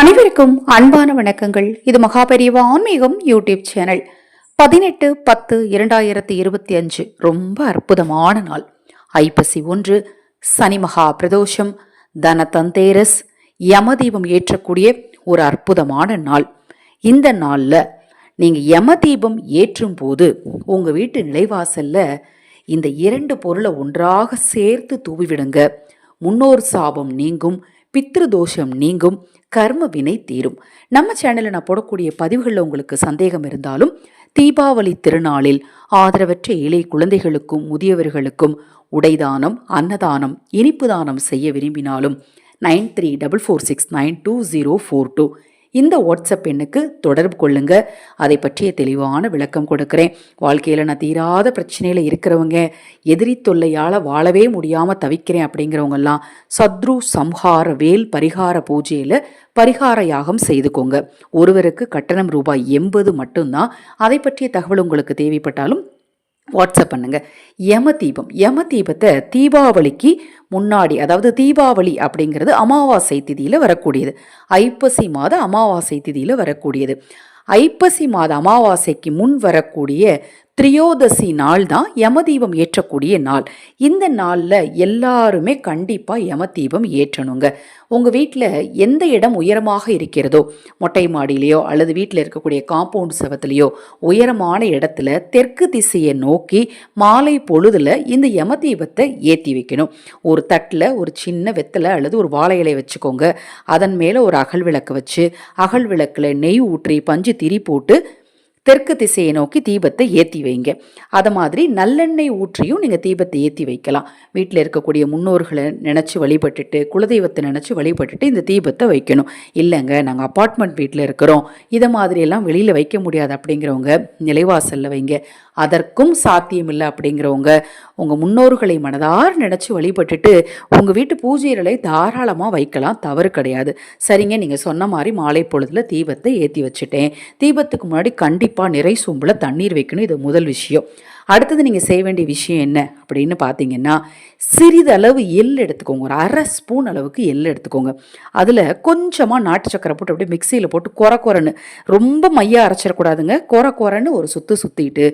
அனைவருக்கும் அன்பான வணக்கங்கள். இது மகாபெரிவா ஆன்மீகம் யூடியூப் சேனல். பதினெட்டு பத்து இரண்டாயிரத்தி இருபத்தி அஞ்சு. ரொம்ப அற்புதமான நாள். ஐப்பசி ஒன்று சனி மகா பிரதோஷம் தனதந்தேரஸ் யமதீபம் ஏற்றக்கூடிய ஒரு அற்புதமான நாள். இந்த நாளில் நீங்கள் யமதீபம் ஏற்றும் போது உங்கள் வீட்டு நிலைவாசலில் இந்த இரண்டு பொருளை ஒன்றாக சேர்த்து தூவிவிடுங்க. முன்னோர் சாபம் நீங்கும் பித்ரு தோஷம் நீங்கும் கர்ம வினை தீரும். நம்ம சேனலில் நான் போடக்கூடிய பதிவுகளில் உங்களுக்கு சந்தேகம் இருந்தாலும் தீபாவளி திருநாளில் ஆதரவற்ற ஏழை குழந்தைகளுக்கும் முதியவர்களுக்கும் உடைதானம் அன்னதானம் இனிப்பு தானம் செய்ய விரும்பினாலும் nine three double four six nine two zero four two இந்த வாட்ஸ்அப் எண்ணுக்கு தொடர்பு கொள்ளுங்க. அதை பற்றிய தெளிவான விளக்கம் கொடுக்குறேன். வாழ்க்கையில் நான் தீராத பிரச்சனையில் இருக்கிறவங்க எதிரி தொல்லையால் வாழவே முடியாமல் தவிக்கிறேன் அப்படிங்கிறவங்கெல்லாம் சத்ரு சம்ஹார வேல் பரிகார பூஜையில் பரிகார யாகம் செய்துக்கோங்க. ஒருவருக்கு கட்டணம் ரூபாய் எண்பது மட்டும்தான். அதை பற்றிய தகவல் உங்களுக்கு தேவைப்பட்டாலும் வாட்ஸ்அப் பண்ணுங்க. யம தீபம் யம தீபத்தை தீபாவளிக்கு முன்னாடி அதாவது தீபாவளி அப்படிங்கிறது அமாவாசை திதியில் வரக்கூடியது. ஐப்பசி மாத அமாவாசை திதியில் வரக்கூடியது. ஐப்பசி மாத அமாவாசைக்கு முன் வரக்கூடிய திரியோதசி நாள் தான் யமதீபம் ஏற்றக்கூடிய நாள். இந்த நாளில் எல்லாருமே கண்டிப்பாக யமதீபம் ஏற்றணுங்க. உங்கள் வீட்டில் எந்த இடம் உயரமாக இருக்கிறதோ மொட்டை மாடியிலையோ அல்லது வீட்டில் இருக்கக்கூடிய காம்பவுண்ட் செவத்துலேயோ உயரமான இடத்துல தெற்கு திசையை நோக்கி மாலை பொழுதில் இந்த யமதீபத்தை ஏற்றி வைக்கணும். ஒரு தட்டில் ஒரு சின்ன வெத்தலை அல்லது ஒரு வாழை இலை வச்சுக்கோங்க. அதன் மேலே ஒரு அகல் விளக்கு வச்சு அகல் விளக்கில் நெய் ஊற்றி பஞ்சு திரி போட்டு தெற்கு திசையை நோக்கி தீபத்தை ஏற்றி வைங்க. அதை மாதிரி நல்லெண்ணெய் ஊற்றியும் நீங்கள் தீபத்தை ஏற்றி வைக்கலாம். வீட்டில் இருக்கக்கூடிய முன்னோர்களை நினச்சி வழிபட்டுட்டு குலதெய்வத்தை நினச்சி வழிபட்டுட்டு இந்த தீபத்தை வைக்கணும். இல்லைங்க நாங்கள் அப்பார்ட்மெண்ட் வீட்டில் இருக்கிறோம். இதை மாதிரியெல்லாம் வெளியில் வைக்க முடியாது அப்படிங்கிறவங்க நிலைவாசலில் வைங்க. அதற்கும் சாத்தியமில்லை அப்படிங்கிறவங்க உங்கள் முன்னோர்களை மனதார் நினச்சி வழிபட்டுட்டு உங்கள் வீட்டு பூஜைகளை தாராளமாக வைக்கலாம். தவறு கிடையாது. சரிங்க நீங்கள் சொன்ன மாதிரி மாலை பொழுதில் தீபத்தை ஏற்றி வச்சுட்டேன். தீபத்துக்கு முன்னாடி கண்டிப்பாக நிறை சொம்பில் தண்ணீர் வைக்கணும். இது முதல் விஷயம். அடுத்தது நீங்கள் செய்ய வேண்டிய விஷயம் என்ன அப்படின்னு பார்த்தீங்கன்னா சிறிதளவு எள் எடுத்துக்கோங்க. ஒரு அரை ஸ்பூன் அளவுக்கு எள் எடுத்துக்கோங்க. அதில் கொஞ்சமாக நாட்டு சக்கரை போட்டு அப்படியே மிக்சியில் போட்டு குறை குறைன்னு ரொம்ப மையாக அரைச்சிடக்கூடாதுங்க குறை குறைன்னு ஒரு சுற்று சுற்றிட்டு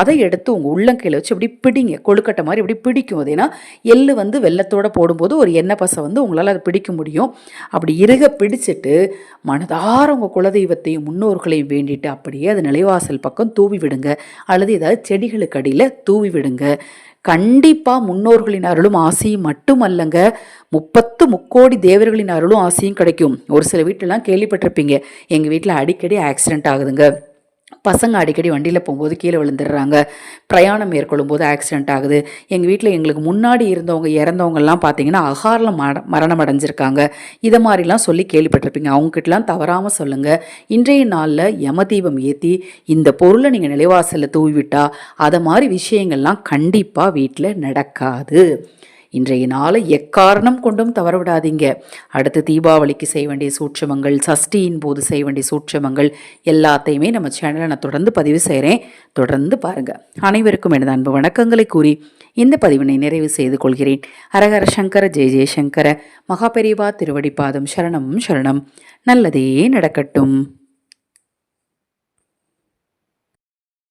அதை எடுத்து உங்கள் உள்ளங்கையில் வச்சு இப்படி பிடிங்க. கொழுக்கட்டை மாதிரி இப்படி பிடிக்கும். அது ஏன்னா எள் வந்து வெள்ளத்தோடு போடும்போது ஒரு எண்ணெய் பசை வந்து உங்களால் அதை பிடிக்க முடியும். அப்படி இறுக பிடிச்சிட்டு மனதார உங்கள் குலதெய்வத்தையும் முன்னோர்களையும் வேண்டிட்டு அப்படியே அது நிலைவாசல் பக்கம் தூவி விடுங்க அல்லது ஏதாவது செடிகளுக்கு அடியில் தூவி விடுங்க கண்டிப்பாக முன்னோர்களின் அருளும் ஆசையும் மட்டுமல்லங்க. முப்பத்து முக்கோடி தேவர்களின் அருளும் ஆசையும் கிடைக்கும். ஒரு சில வீட்டிலலாம் கேள்விப்பட்டிருப்பீங்க. எங்கள் வீட்டில் அடிக்கடி ஆக்சிடென்ட் ஆகுதுங்க. பசங்க அடிக்கடி வண்டியில் போகும்போது கீழே விழுந்துடுறாங்க. பிரயாணம் மேற்கொள்ளும் போது ஆக்சிடென்ட் ஆகுது. எங்கள் வீட்டில் எங்களுக்கு முன்னாடி இருந்தவங்க இறந்தவங்கெல்லாம் பார்த்தீங்கன்னா அகாரில் மர மரணம் அடைஞ்சிருக்காங்க. இதை மாதிரிலாம் சொல்லி கேள்விப்பட்டிருப்பீங்க. அவங்ககிட்டலாம் தவறாமல் சொல்லுங்கள் இன்றைய நாளில் யமதீபம் ஏற்றி இந்த பொருளை நீங்கள் நிலைவாசலில் தூவிவிட்டா அதை மாதிரி விஷயங்கள்லாம் கண்டிப்பாக வீட்டில் நடக்காது. இன்றைய நாளை எக்காரணம் கொண்டும் தவறவிடாதீங்க. அடுத்து தீபாவளிக்கு செய்ய வேண்டிய சூட்சமங்கள் சஷ்டியின் போது செய்ய வேண்டிய சூட்சமங்கள் எல்லாத்தையுமே நம்ம சேனலை நான் தொடர்ந்து பதிவு செய்கிறேன் தொடர்ந்து பாருங்கள் அனைவருக்கும் எனது அன்பு வணக்கங்களை கூறி இந்த பதிவினை நிறைவு செய்து கொள்கிறேன். ஹரஹர சங்கர ஜெய ஜெயசங்கர மகாபெரிவா திருவடிப்பாதம் சரணம் சரணம். நல்லதே நடக்கட்டும்.